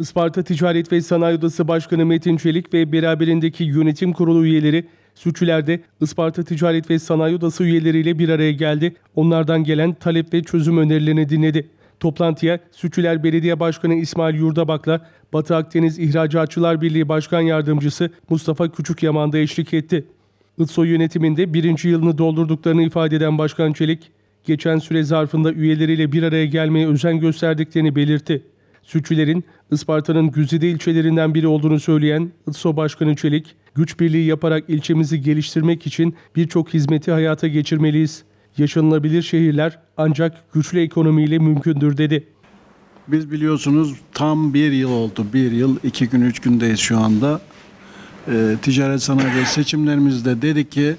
Isparta Ticaret ve Sanayi Odası Başkanı Metin Çelik ve beraberindeki yönetim kurulu üyeleri Sütçüler'de Isparta Ticaret ve Sanayi Odası üyeleriyle bir araya geldi. Onlardan gelen talep ve çözüm önerilerini dinledi. Toplantıya Sütçüler Belediye Başkanı İsmail Yurdabak'la Batı Akdeniz İhracatçılar Birliği Başkan Yardımcısı Mustafa Küçükyaman da eşlik etti. ITSO yönetiminde birinci yılını doldurduklarını ifade eden Başkan Çelik, geçen süre zarfında üyeleriyle bir araya gelmeye özen gösterdiklerini belirtti. Sütçülerin Isparta'nın güzide ilçelerinden biri olduğunu söyleyen ITSO Başkanı Çelik, güç birliği yaparak ilçemizi geliştirmek için birçok hizmeti hayata geçirmeliyiz. Yaşanılabilir şehirler ancak güçlü ekonomiyle mümkündür dedi. Biz biliyorsunuz tam bir yıl oldu. Bir yıl, iki gün, üç gündeyiz şu anda. Ee, ticaret sanayi seçimlerimizde dedik ki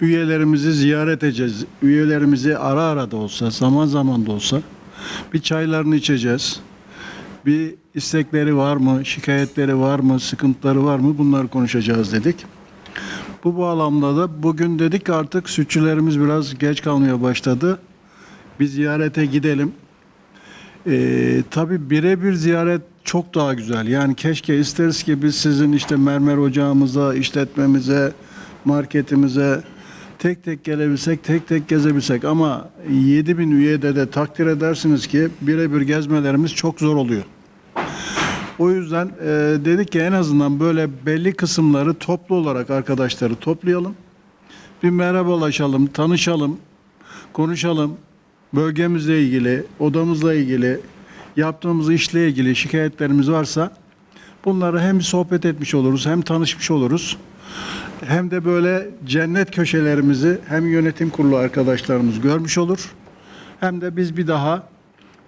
üyelerimizi ziyaret edeceğiz. Üyelerimizi ara ara da olsa, zaman zaman da olsa bir çaylarını içeceğiz. Bir istekleri var mı, şikayetleri var mı, sıkıntıları var mı bunları konuşacağız dedik. Bu bağlamda da bugün dedik artık sütçülerimiz biraz geç kalmaya başladı. Bir ziyarete gidelim. Ee, tabii birebir ziyaret çok daha güzel. Yani keşke isteriz ki biz sizin işte mermer ocağımıza, işletmemize, marketimize tek tek gelebilsek, tek tek gezebilsek. Ama 7000 üyede de takdir edersiniz ki birebir gezmelerimiz çok zor oluyor. O yüzden e, dedik ki en azından böyle belli kısımları toplu olarak arkadaşları toplayalım. Bir merhabalaşalım, tanışalım, konuşalım. Bölgemizle ilgili, odamızla ilgili, yaptığımız işle ilgili şikayetlerimiz varsa bunları hem sohbet etmiş oluruz, hem tanışmış oluruz. Hem de böyle cennet köşelerimizi hem yönetim kurulu arkadaşlarımız görmüş olur. Hem de biz bir daha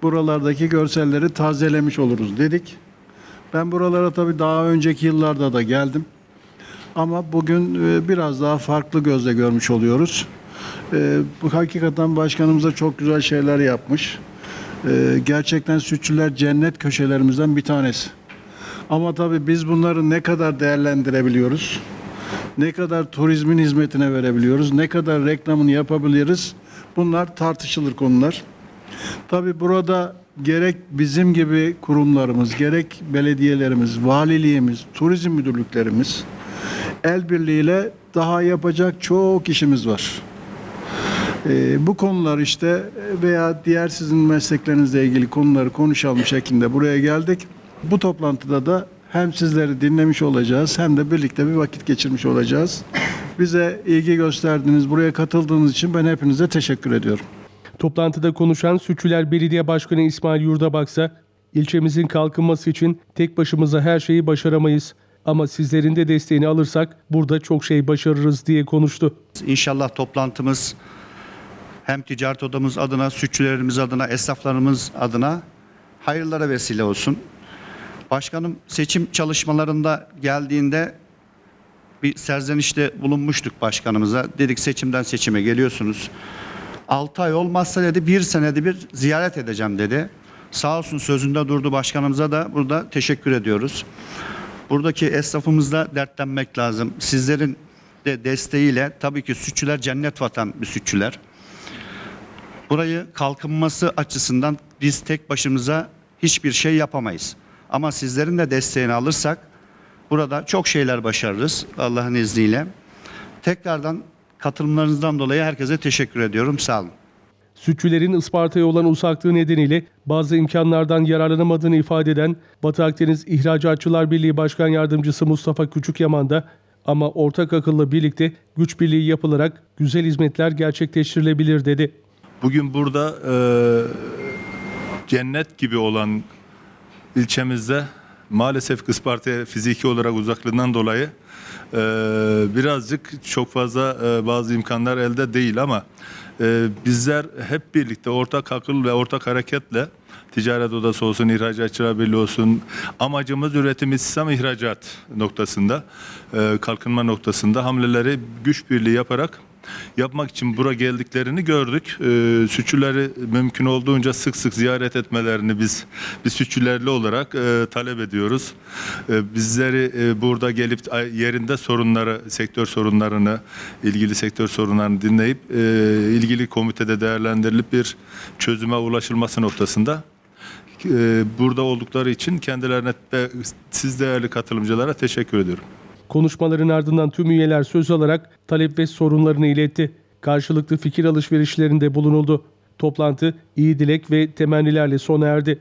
buralardaki görselleri tazelemiş oluruz dedik. Ben buralara tabii daha önceki yıllarda da geldim. Ama bugün e, biraz daha farklı gözle görmüş oluyoruz. E, Bu hakikaten başkanımız da çok güzel şeyler yapmış. E, Gerçekten sütçüler cennet köşelerimizden bir tanesi. Ama tabii biz bunları ne kadar değerlendirebiliyoruz? Ne kadar turizmin hizmetine verebiliyoruz? Ne kadar reklamını yapabiliriz? Bunlar tartışılır konular. Tabii burada gerek bizim gibi kurumlarımız, gerek belediyelerimiz, valiliğimiz, turizm müdürlüklerimiz el birliğiyle daha yapacak çok işimiz var. Ee, bu konular işte veya diğer sizin mesleklerinizle ilgili konuları konuşalım şeklinde buraya geldik. Bu toplantıda da hem sizleri dinlemiş olacağız hem de birlikte bir vakit geçirmiş olacağız. Bize ilgi gösterdiğiniz, buraya katıldığınız için ben hepinize teşekkür ediyorum. Toplantıda konuşan Sütçüler Belediye Başkanı İsmail Yurdabak ise ilçemizin kalkınması için tek başımıza her şeyi başaramayız. Ama sizlerin de desteğini alırsak burada çok şey başarırız diye konuştu. İnşallah toplantımız hem ticaret odamız adına, sütçülerimiz adına, esnaflarımız adına hayırlara vesile olsun. Başkanım seçim çalışmalarında geldiğinde bir serzenişte bulunmuştuk başkanımıza. Dedik seçimden seçime geliyorsunuz. 6 ay olmazsa dedi bir senede bir ziyaret edeceğim dedi. Sağ olsun sözünde durdu başkanımıza da burada teşekkür ediyoruz. Buradaki esnafımızla dertlenmek lazım. Sizlerin de desteğiyle tabii ki sütçüler cennet vatan bir sütçüler. Burayı kalkınması açısından biz tek başımıza hiçbir şey yapamayız. Ama sizlerin de desteğini alırsak burada çok şeyler başarırız Allah'ın izniyle. Tekrardan katılımlarınızdan dolayı herkese teşekkür ediyorum. Sağ olun. Sütçülerin Isparta'ya olan uzaklığı nedeniyle bazı imkanlardan yararlanamadığını ifade eden Batı Akdeniz İhracatçılar Birliği Başkan Yardımcısı Mustafa Küçükyaman da ama ortak akılla birlikte güç birliği yapılarak güzel hizmetler gerçekleştirilebilir dedi. Bugün burada e, cennet gibi olan ilçemizde maalesef Isparta'ya fiziki olarak uzaklığından dolayı e, birazcık çok fazla e, bazı imkanlar elde değil ama e, bizler hep birlikte ortak akıl ve ortak hareketle ticaret odası olsun, ihracatçılar birliği olsun. Amacımız üretim istihdam ihracat noktasında, e, kalkınma noktasında hamleleri güç birliği yaparak yapmak için bura geldiklerini gördük. Ee, sütçüleri mümkün olduğunca sık sık ziyaret etmelerini biz biz sütçülerli olarak e, talep ediyoruz. E, bizleri e, burada gelip yerinde sorunları, sektör sorunlarını, ilgili sektör sorunlarını dinleyip e, ilgili komitede değerlendirilip bir çözüme ulaşılması noktasında e, burada oldukları için kendilerine ve siz değerli katılımcılara teşekkür ediyorum. Konuşmaların ardından tüm üyeler söz alarak talep ve sorunlarını iletti. Karşılıklı fikir alışverişlerinde bulunuldu. Toplantı iyi dilek ve temennilerle sona erdi.